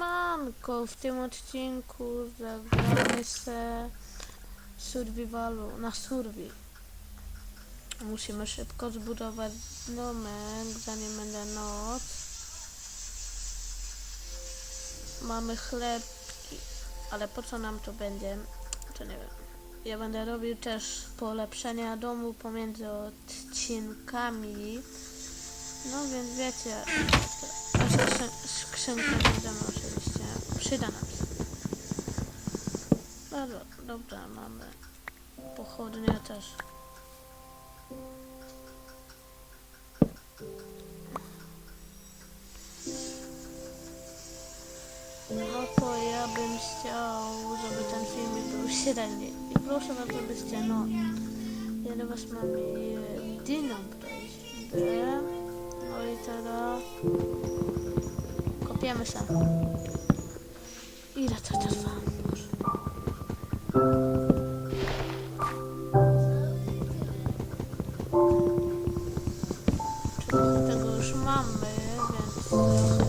Siemanko, w tym odcinku zagramy se survivalu na survi. Musimy szybko zbudować domek, zanim będzie noc. Mamy chlebki, ale po co nam to będzie, to nie wiem. Ja będę robił też polepszenia domu pomiędzy odcinkami. No więc wiecie, nasza skrzyn- skrzynka będziemy oczywiście. Przyda nam się. Dobra, dobra, mamy pochodnie też. No to ja bym chciał, żeby ten filmik był średni. I proszę was, żebyście, no, ile was mamy jedyną przejść. No i teraz kopiemy się. Ile to trwa? Tego już mamy, więc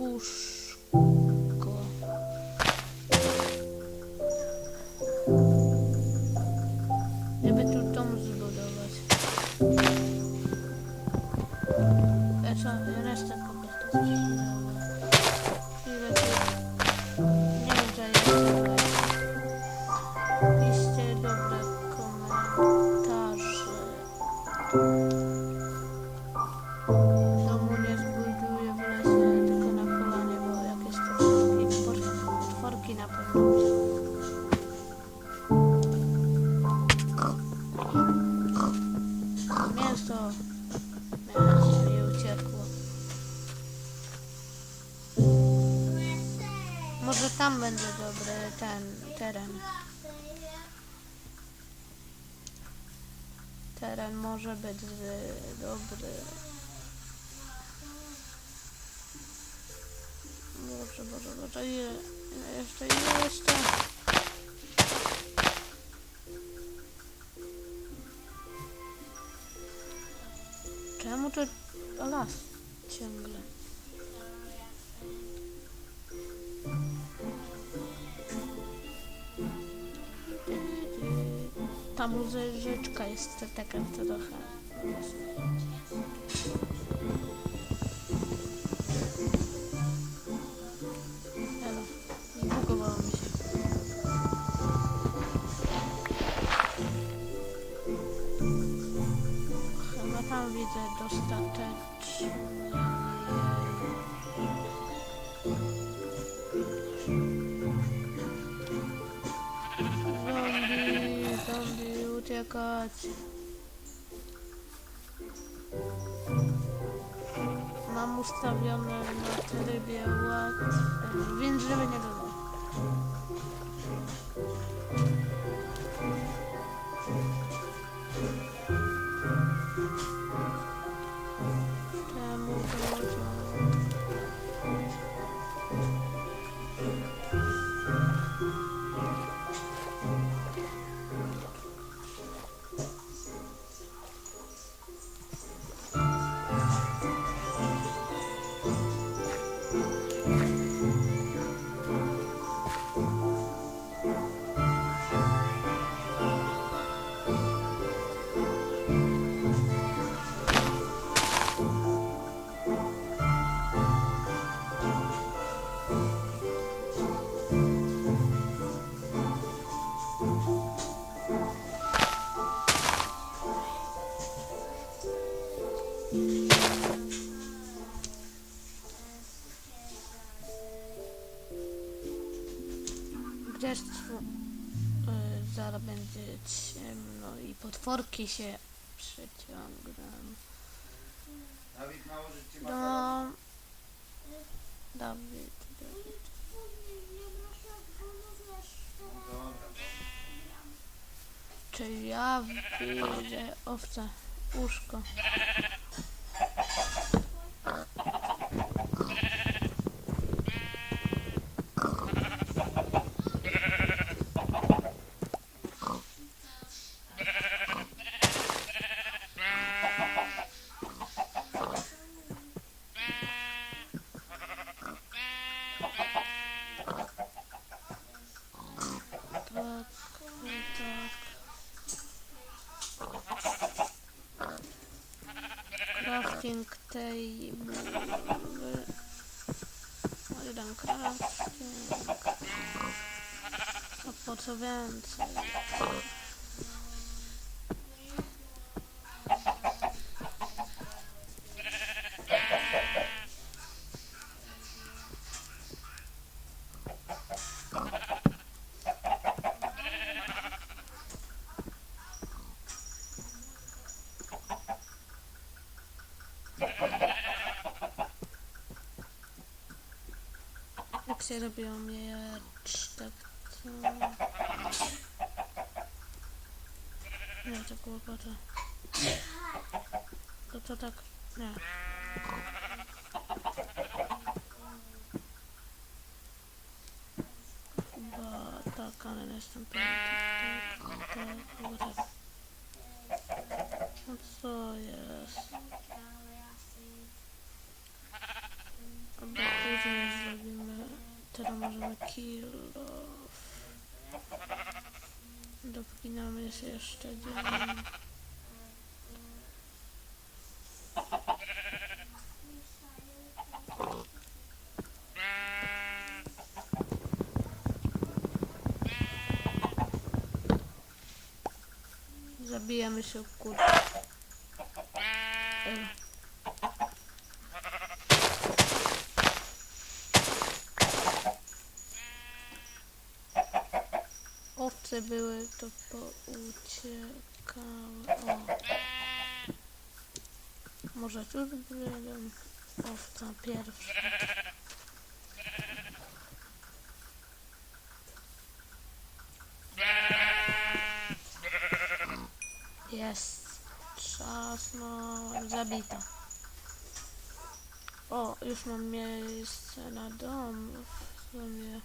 Mamy Może tam będzie dobry ten teren. Teren może być dobry. Boże, Boże, Boże, ile jeszcze, ile jeszcze? Ta muzyczka jest taka trochę. Chyba tam widzę dostatecznie. Uciekać. Mam ustawione na trybie łatwy, więc żeby nie było. Zaraz będzie ciemno i potworki się przyciągną. Dawid nałożyć ci No, Dawid. Dobra. Czy ja widzę owce? Łóżko. Tak, tak. Crafting table. Jeden crafting. A po co więcej? Się robią miecz, tak to... Nie, to kłopota. To to tak... Nie. Chyba tak, ale nie jestem pewien. Tak, tak, chyba tak. No co jest? Albo później. Teraz możemy kill off. Dopóki nam jest jeszcze dzień. Zabijamy się kur... E. Owce były, to pouciekały. O. Może tu będą owca pierwsza. Jest. Czas na zabita. O, już mam miejsce na dom w sumie.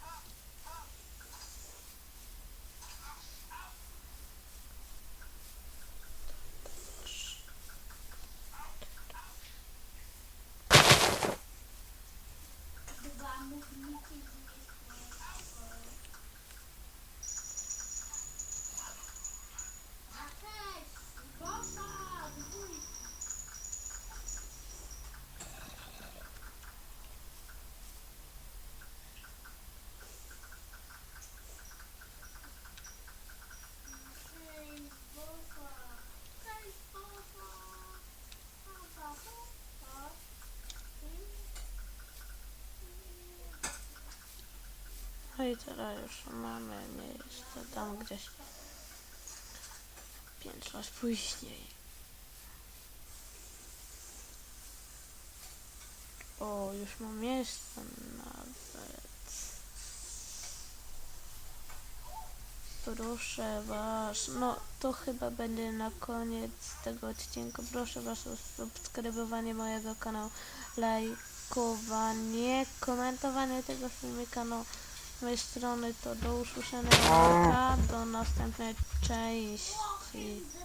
I teraz już mamy miejsce tam gdzieś. Lat później. O, już mam miejsce nawet. Proszę was, no to chyba będzie na koniec tego odcinka. Proszę was o subskrybowanie mojego kanału, lajkowanie, komentowanie tego filmika, no z mojej strony to do usłyszenia, do następnej części.